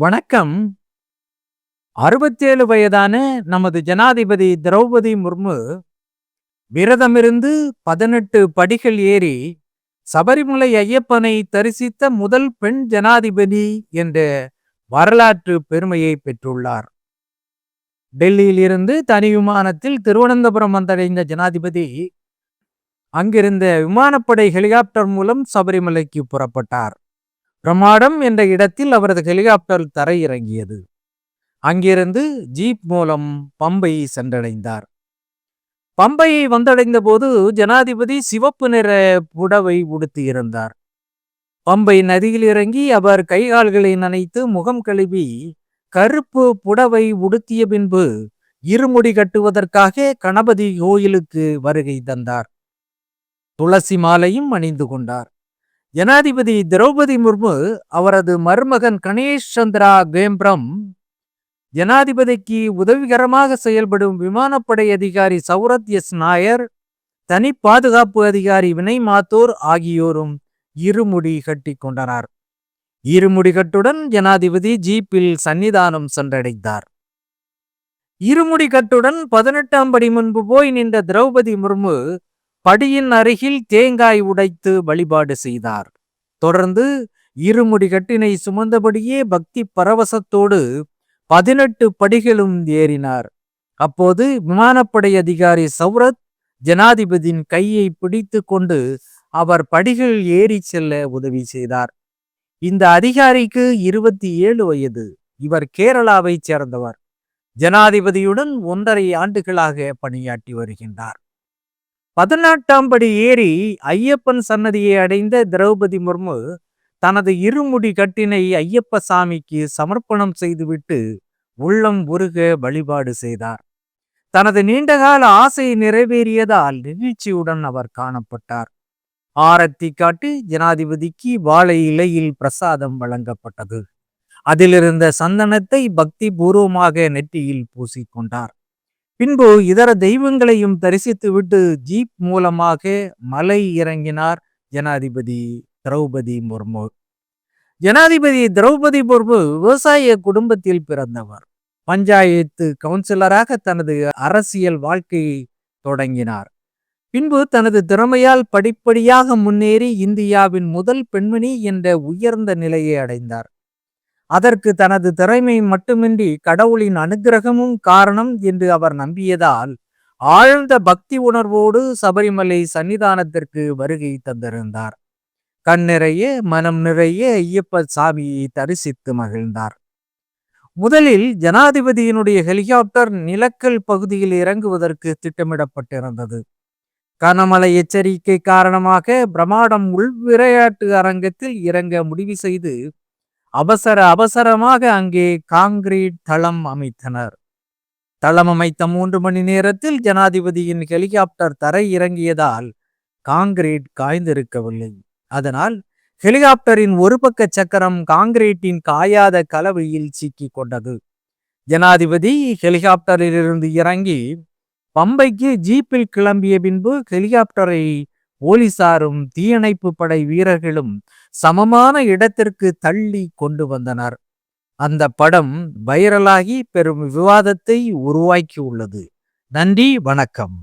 வணக்கம். அறுபத்தேழு வயதான நமது ஜனாதிபதி திரௌபதி முர்மு விரதமிருந்து பதினெட்டு படிகள் ஏறி சபரிமலை ஐயப்பனை தரிசித்த முதல் பெண் ஜனாதிபதி என்ற வரலாற்று பெருமையை பெற்றுள்ளார். டெல்லியில் இருந்து தனி விமானத்தில் திருவனந்தபுரம் வந்தடைந்த ஜனாதிபதி அங்கிருந்த விமானப்படை ஹெலிகாப்டர் மூலம் சபரிமலைக்கு புறப்பட்டார். பிரமாடம் என்ற இடத்தில் அவரது ஹெலிகாப்டர் தரையிறங்கியது. அங்கிருந்து ஜீப் மூலம் பம்பை சென்றடைந்தார். பம்பையை வந்தடைந்த போது ஜனாதிபதி சிவப்பு நிற புடவை உடுத்தியிருந்தார் பம்பை நதியில் இறங்கி அவர் கைகால்களை நனைத்து முகம் கழுவி கருப்பு புடவை உடுத்திய பின்பு இருமுடி கட்டுவதற்காக கணபதி கோயிலுக்கு வருகை தந்தார். துளசி மாலையும் அணிந்து கொண்டார். ஜனாதிபதி திரௌபதி முர்மு அவரது மருமகன் கணேஷ் சந்திரா கேம்ப்ரம் ஜனாதிபதிக்கு உதவிகரமாக செயல்படும் விமானப்படை அதிகாரி சௌரத் எஸ். நாயர் தனி பாதுகாப்பு அதிகாரி வினய் மாத்தூர் ஆகியோரும் இருமுடி கட்டி கொண்டனர். இருமுடி கட்டுடன் ஜனாதிபதி ஜீப்பில் சன்னிதானம் சென்றடைந்தார். இருமுடி கட்டுடன் பதினெட்டாம் படி முன்பு போய் நின்ற திரௌபதி முர்மு படியின் அருகில் தேங்காய் உடைத்து வழிபாடு செய்தார். தொடர்ந்து இருமுடி கட்டினை சுமந்தபடியே பக்தி பரவசத்தோடு பதினெட்டு படிகளும் ஏறினார். அப்போது விமானப்படை அதிகாரி சௌரத் ஜனாதிபதியின் கையை பிடித்து கொண்டு அவர் படிகள் ஏறி செல்ல உதவி செய்தார். இந்த அதிகாரிக்கு இருபத்தி ஏழு வயது. இவர் கேரளாவைச் சேர்ந்தவர். ஜனாதிபதியுடன் ஒன்றரை ஆண்டுகளாக பணியாற்றி வருகின்றார். பதினெட்டாம் படி ஏறி ஐயப்பன் சன்னதியை அடைந்த திரௌபதி முர்மு தனது இருமுடி கட்டினை ஐயப்ப சாமிக்கு சமர்ப்பணம் செய்துவிட்டு உள்ளம் உருக வழிபாடு செய்தார். தனது நீண்டகால ஆசை நிறைவேறியதால் நெகிழ்ச்சியுடன் அவர் காணப்பட்டார். ஆரத்தி காட்டி ஜனாதிபதிக்கு வாழை இலையில் பிரசாதம் வழங்கப்பட்டது. அதிலிருந்த சந்தனத்தை பக்தி பூர்வமாக நெற்றியில் பூசிக்கொண்டார். பின்பு இதர தெய்வங்களையும் தரிசித்துவிட்டு ஜீப் மூலமாக மலை இறங்கினார் ஜனாதிபதி திரௌபதி முர்மு. ஜனாதிபதி திரௌபதி முர்மு விவசாய குடும்பத்தில் பிறந்தவர். பஞ்சாயத்து கவுன்சிலராக தனது அரசியல் வாழ்க்கையை தொடங்கினார். பின்பு தனது திறமையால் படிப்படியாக முன்னேறி இந்தியாவின் முதல் பெண்மணி என்ற உயர்ந்த நிலையை அடைந்தார். அதற்கு தனது திறமை மட்டுமின்றி கடவுளின் அனுகிரகமும் காரணம் என்று அவர் நம்பியதால் ஆழ்ந்த பக்தி உணர்வோடு சபரிமலை சன்னிதானத்திற்கு வருகை தந்திருந்தார். கண் நிறைய மனம் நிறைய ஐயப்ப சாமியை தரிசித்து மகிழ்ந்தார். முதலில் ஜனாதிபதியினுடைய ஹெலிகாப்டர் நிலக்கல் பகுதியில் இறங்குவதற்கு திட்டமிடப்பட்டிருந்தது. கனமழை எச்சரிக்கை காரணமாக பிரமாடம் உள் விளையாட்டு அரங்கத்தில் இறங்க முடிவு செய்து அவசர அவசரமாக அங்கே காங்கிரீட் தளம் அமைத்தனர். தளம் அமைத்த மூன்று மணி நேரத்தில் ஜனாதிபதியின் ஹெலிகாப்டர் தரை இறங்கியதால் காங்கிரீட் காய்ந்திருக்கவில்லை. அதனால் ஹெலிகாப்டரின் ஒரு பக்க சக்கரம் காங்கிரீட்டின் காயாத கலவையில் சிக்கிக் கொண்டது. ஜனாதிபதி ஹெலிகாப்டரிலிருந்து இறங்கி பம்பைக்கு ஜீப்பில் கிளம்பிய பின்பு ஹெலிகாப்டரை போலீசாரும் தீயணைப்பு படை வீரர்களும் சமமான இடத்திற்கு தள்ளி கொண்டு வந்தனர். அந்த படம் வைரலாகி பெரும் விவாதத்தை உருவாக்கியுள்ளது. நன்றி வணக்கம்.